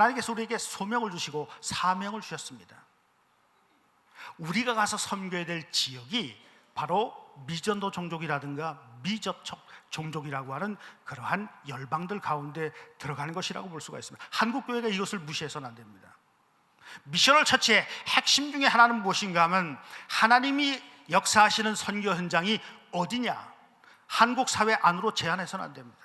하나님께서 우리에게 소명을 주시고 사명을 주셨습니다. 우리가 가서 섬겨야 될 지역이 바로 미전도 종족이라든가 미접촉 종족이라고 하는 그러한 열방들 가운데 들어가는 것이라고 볼 수가 있습니다. 한국 교회가 이것을 무시해서는 안 됩니다. 미셔널 처치의 핵심 중에 하나는 무엇인가 하면 하나님이 역사하시는 선교 현장이 어디냐? 한국 사회 안으로 제한해서는 안 됩니다.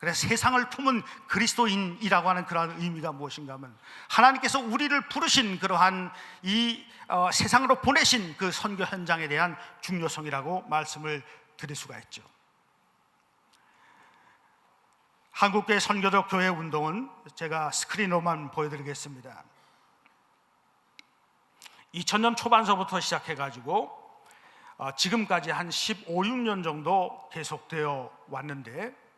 그래서 세상을 품은 그리스도인이라고 하는 그러한 의미가 무엇인가 하면 하나님께서 우리를 부르신 그러한 이 어, 세상으로 보내신 그 선교 현장에 대한 중요성이라고 말씀을 드릴 수가 있죠. 한국교회 선교적 교회 운동은 제가 스크린으로만 보여드리겠습니다. 2000년 초반서부터 시작해가지고 어, 지금까지 한 15, 6년 정도 계속되어 왔는데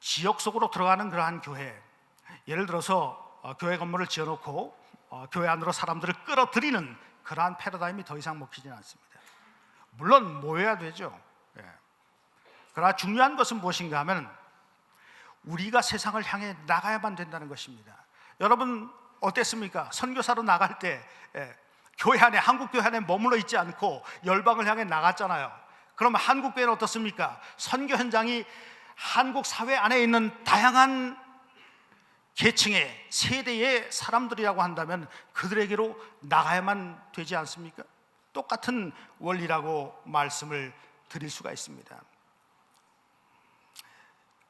지역 속으로 들어가는 그러한 교회 예를 들어서 어, 교회 건물을 지어놓고 어, 교회 안으로 사람들을 끌어들이는 그러한 패러다임이 더 이상 먹히지는 않습니다. 물론 모여야 되죠. 예. 그러나 중요한 것은 무엇인가 하면 우리가 세상을 향해 나가야만 된다는 것입니다. 여러분 어땠습니까? 선교사로 나갈 때 예, 교회 안에 한국 교회 안에 머물러 있지 않고 열방을 향해 나갔잖아요. 그러면 한국 교회는 어떻습니까? 선교 현장이 한국 사회 안에 있는 다양한 계층의 세대의 사람들이라고 한다면 그들에게로 나가야만 되지 않습니까? 똑같은 원리라고 말씀을 드릴 수가 있습니다.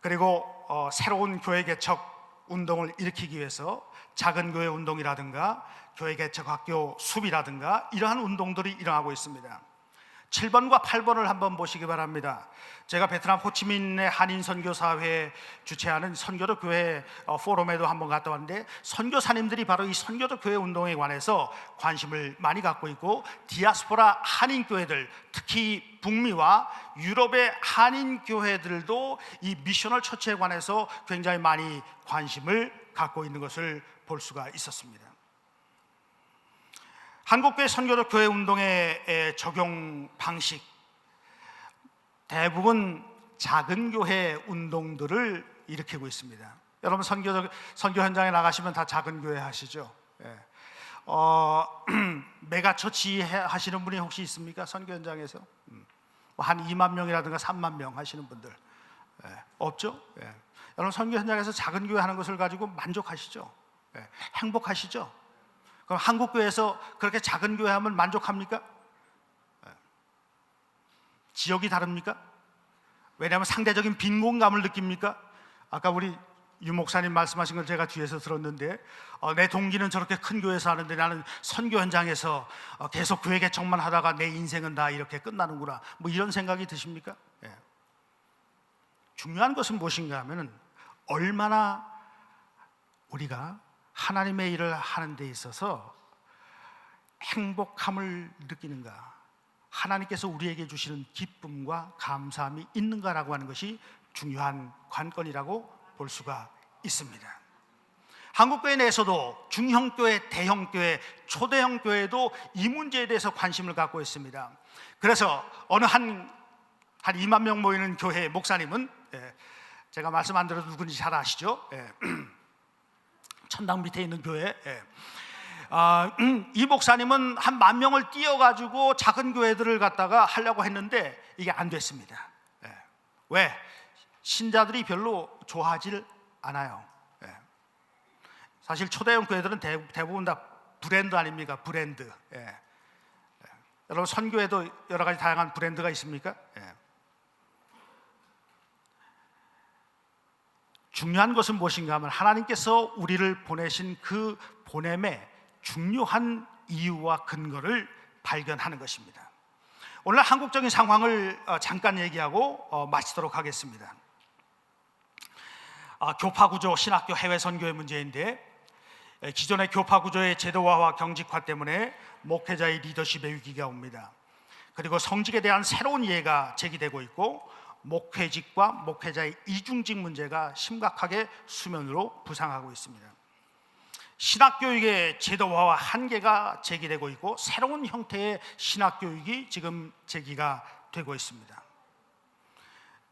그리고 어, 새로운 교회 개척 운동을 일으키기 위해서 작은 교회 운동이라든가 교회 개척 학교 수비라든가 이러한 운동들이 일어나고 있습니다. 7번과 8번을 한번 보시기 바랍니다. 제가 베트남 호치민의 한인 선교 사회 주최하는 선교도 교회 어, 포럼에도 한번 갔다 왔는데 선교사님들이 바로 이 선교도 교회 운동에 관해서 관심을 많이 갖고 있고 디아스포라 한인 교회들 특히 북미와 유럽의 한인 교회들도 이 미셔널 처치에 관해서 굉장히 많이 관심을 갖고 있는 것을 볼 수가 있었습니다. 한국교회 선교적 교회 운동의 적용 방식 대부분 작은 교회 운동들을 일으키고 있습니다. 여러분 선교 선교 현장에 나가시면 다 작은 교회 하시죠. 예. 어, 메가 처치 하시는 분이 혹시 있습니까? 선교 현장에서 음. 뭐한 2만 명이라든가 3만 명 하시는 분들 예. 없죠? 예. 여러분 선교 현장에서 작은 교회 하는 것을 가지고 만족하시죠? 예. 행복하시죠? 그럼 한국 교회에서 그렇게 작은 교회 하면 만족합니까? 예. 지역이 다릅니까? 왜냐하면 상대적인 빈곤감을 느낍니까? 아까 우리 유 목사님 말씀하신 걸 제가 뒤에서 들었는데 어, 내 동기는 저렇게 큰 교회에서 하는데 나는 선교 현장에서 어, 계속 교회 개척만 하다가 내 인생은 다 이렇게 끝나는구나 뭐 이런 생각이 드십니까? 예. 중요한 것은 무엇인가 하면은 얼마나 우리가 하나님의 일을 하는 데 있어서 행복함을 느끼는가 하나님께서 우리에게 주시는 기쁨과 감사함이 있는가라고 하는 것이 중요한 관건이라고 볼 수가 있습니다. 한국교회 내에서도 중형교회, 대형교회, 초대형교회도 이 문제에 대해서 관심을 갖고 있습니다. 그래서 어느 한, 한 2만 명 모이는 교회 목사님은 예, 제가 말씀 안 드려도 누군지 잘 아시죠? 예, 천당 밑에 있는 교회. 예. 아, 음, 이 목사님은 한 만 명을 띄어가지고 작은 교회들을 갖다가 하려고 했는데 이게 안 됐습니다. 예. 왜? 신자들이 별로 좋아하질 않아요. 예. 사실 초대형 교회들은 대, 부분다 브랜드 아닙니까? 브랜드. 예. 예. 여러분 선교에도 여러 가지 다양한 브랜드가 있습니까? 예. 중요한 것은 무엇인가 하면 하나님께서 우리를 보내신 그 보냄의 중요한 이유와 근거를 발견하는 것입니다. 오늘 한국적인 상황을 어, 잠깐 얘기하고 어, 마치도록 하겠습니다. 아, 교파 구조 신학교 해외 선교의 문제인데 에, 기존의 교파 구조의 제도화와 경직화 때문에 목회자의 리더십의 위기가 옵니다. 그리고 성직에 대한 새로운 이해가 제기되고 있고 목회직과 목회자의 이중직 문제가 심각하게 수면으로 부상하고 있습니다. 신학교육의 제도화와 한계가 제기되고 있고 새로운 형태의 신학교육이 지금 제기가 되고 있습니다.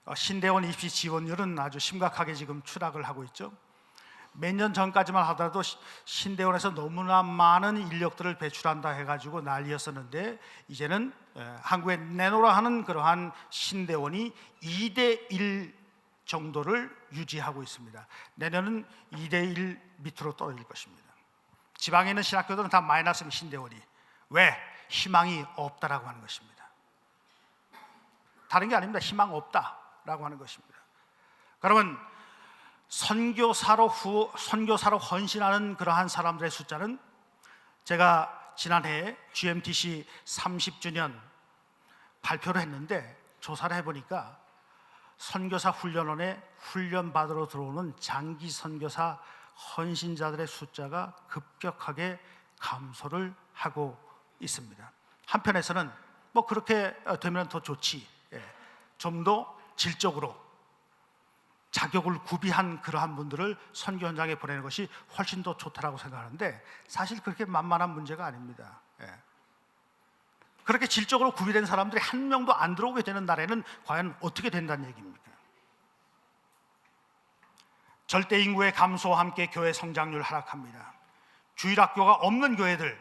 어, 신대원 입시 지원율은 아주 심각하게 지금 추락을 하고 있죠. 몇 년 전까지만 하더라도 시- 신대원에서 너무나 많은 인력들을 배출한다 해가지고 난리였었는데 이제는 에, 한국에 내놓으라 하는 그러한 신대원이 2대 1 정도를 유지하고 있습니다. 내년은 2대 1 밑으로 떨어질 것입니다. 지방에 있는 신학교들은 다 마이너스 신대원이 왜 희망이 없다라고 하는 것입니다. 다른 게 아닙니다. 희망 없다라고 하는 것입니다. 그러면 선교사로 후 선교사로 헌신하는 그러한 사람들의 숫자는 제가 지난해 GMTC 30주년 발표를 했는데 조사를 해보니까 선교사 훈련원에 훈련 받으러 들어오는 장기 선교사 헌신자들의 숫자가 급격하게 감소를 하고 있습니다. 한편에서는 뭐 그렇게 되면 더 좋지. 좀 더 질적으로 자격을 구비한 그러한 분들을 선교 현장에 보내는 것이 훨씬 더 좋다라고 생각하는데 사실 그렇게 만만한 문제가 아닙니다. 예. 그렇게 질적으로 구비된 사람들이 한 명도 안 들어오게 되는 날에는 과연 어떻게 된다는 얘기입니까? 절대 인구의 감소와 함께 교회 성장률 하락합니다. 주일학교가 없는 교회들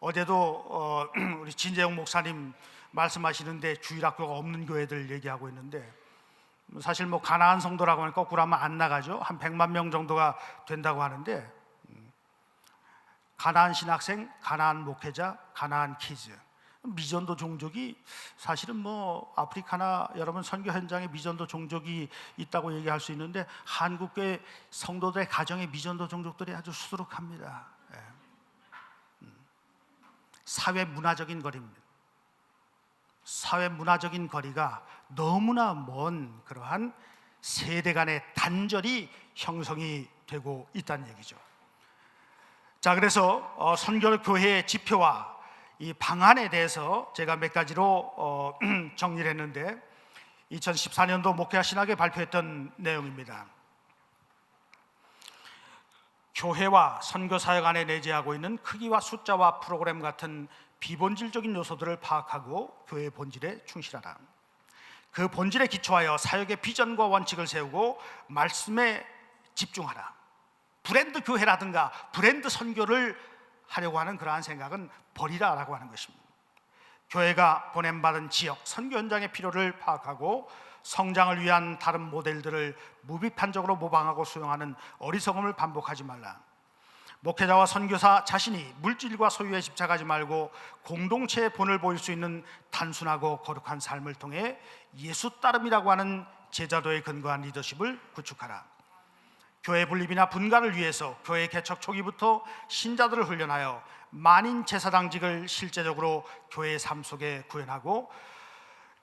어제도 어, 우리 진재영 목사님 말씀하시는데 주일학교가 없는 교회들 얘기하고 있는데 사실 뭐 가나안 성도라고 하면 거꾸로 하면 안 나가죠. 한 100만 명 정도가 된다고 하는데 음, 가나안 신학생, 가나안 목회자, 가나안 키즈 미전도 종족이 사실은 뭐 아프리카나 여러분 선교 현장에 미전도 종족이 있다고 얘기할 수 있는데 한국교회 성도들의 가정에 미전도 종족들이 아주 수두룩합니다. 예. 음. 사회 문화적인 거리입니다. 사회 문화적인 거리가 너무나 먼 그러한 세대 간의 단절이 형성이 되고 있다는 얘기죠. 자, 그래서 어, 선교 교회의 지표와 이 방안에 대해서 제가 몇 가지로 어, 정리를 했는데 2014년도 목회와 신학에 발표했던 내용입니다. 교회와 선교 사역 안에 내재하고 있는 크기와 숫자와 프로그램 같은 비본질적인 요소들을 파악하고 교회의 본질에 충실하라. 그 본질에 기초하여 사역의 비전과 원칙을 세우고 말씀에 집중하라. 브랜드 교회라든가 브랜드 선교를 하려고 하는 그러한 생각은 버리라라고 하는 것입니다. 교회가 보냄받은 지역 선교 현장의 필요를 파악하고 성장을 위한 다른 모델들을 무비판적으로 모방하고 수용하는 어리석음을 반복하지 말라. 목회자와 선교사 자신이 물질과 소유에 집착하지 말고 공동체의 본을 보일 수 있는 단순하고 거룩한 삶을 통해 예수 따름이라고 하는 제자도에 근거한 리더십을 구축하라. 교회 분립이나 분가를 위해서 교회 개척 초기부터 신자들을 훈련하여 만인 제사장직을 실제적으로 교회의 삶 속에 구현하고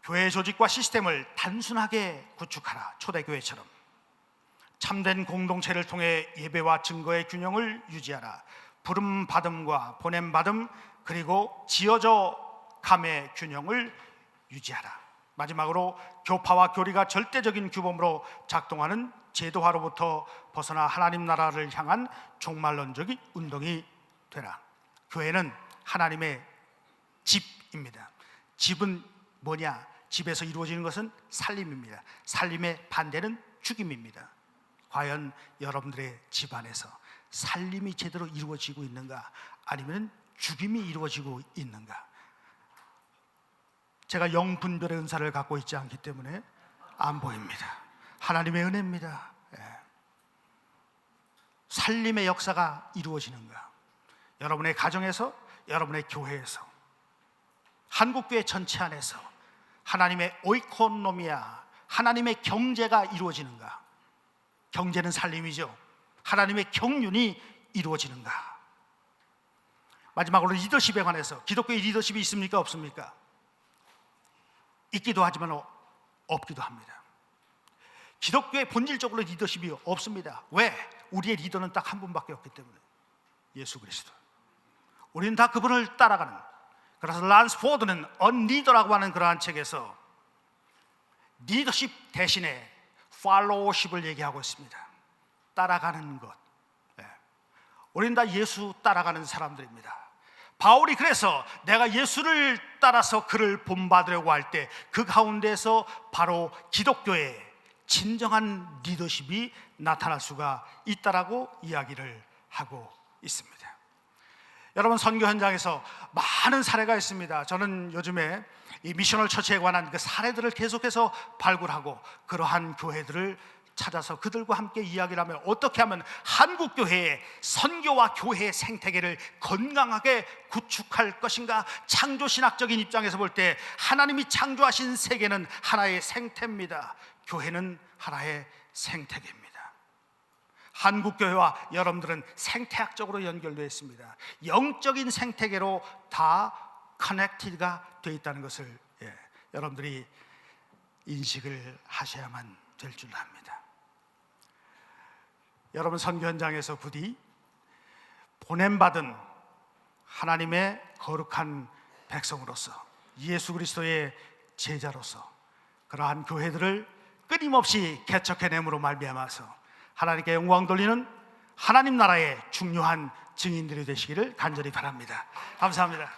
교회 조직과 시스템을 단순하게 구축하라. 초대교회처럼. 참된 공동체를 통해 예배와 증거의 균형을 유지하라. 부름 받음과 보냄 받음 그리고 지어져 감의 균형을 유지하라. 마지막으로 교파와 교리가 절대적인 규범으로 작동하는 제도화로부터 벗어나 하나님 나라를 향한 종말론적인 운동이 되라. 교회는 하나님의 집입니다. 집은 뭐냐? 집에서 이루어지는 것은 살림입니다. 살림의 반대는 죽임입니다. 과연 여러분들의 집안에서 살림이 제대로 이루어지고 있는가 아니면 죽임이 이루어지고 있는가 제가 영분별의 은사를 갖고 있지 않기 때문에 안 보입니다 하나님의 은혜입니다 예. 살림의 역사가 이루어지는가 여러분의 가정에서 여러분의 교회에서 한국교회 전체 안에서 하나님의 오이코노미아 하나님의 경제가 이루어지는가 경제는 살림이죠. 하나님의 경륜이 이루어지는가? 마지막으로 리더십에 관해서 기독교의 리더십이 있습니까? 없습니까? 있기도 하지만 어- 없기도 합니다. 기독교의 본질적으로 리더십이 없습니다. 왜? 우리의 리더는 딱 한 분밖에 없기 때문에 예수 그리스도. 우리는 다 그분을 따라가는. 그래서 란스 포드는 언리더라고 하는 그러한 책에서 리더십 대신에 팔로우십을 얘기하고 있습니다. 따라가는 것. 예. 우리는 다 예수 따라가는 사람들입니다. 바울이 그래서 내가 예수를 따라서 그를 본받으려고 할 때 그 가운데서 바로 기독교의 진정한 리더십이 나타날 수가 있다라고 이야기를 하고 있습니다. 여러분 선교 현장에서 많은 사례가 있습니다. 저는 요즘에 이 미셔널 처치에 관한 그 사례들을 계속해서 발굴하고 그러한 교회들을 찾아서 그들과 함께 이야기를 하면 어떻게 하면 한국 교회의 선교와 교회의 생태계를 건강하게 구축할 것인가? 창조 신학적인 입장에서 볼 때 하나님이 창조하신 세계는 하나의 생태입니다. 교회는 하나의 생태계입니다. 한국 교회와 여러분들은 생태학적으로 연결되어 있습니다. 영적인 생태계로 다 커넥티드가 되어 있다는 것을 예, 여러분들이 인식을 하셔야만 될 줄 압니다. 여러분 선교 현장에서 부디 보냄받은 하나님의 거룩한 백성으로서 예수 그리스도의 제자로서 그러한 교회들을 끊임없이 개척해냄으로 말미암아서 하나님께 영광 돌리는 하나님 나라의 중요한 증인들이 되시기를 간절히 바랍니다. 감사합니다.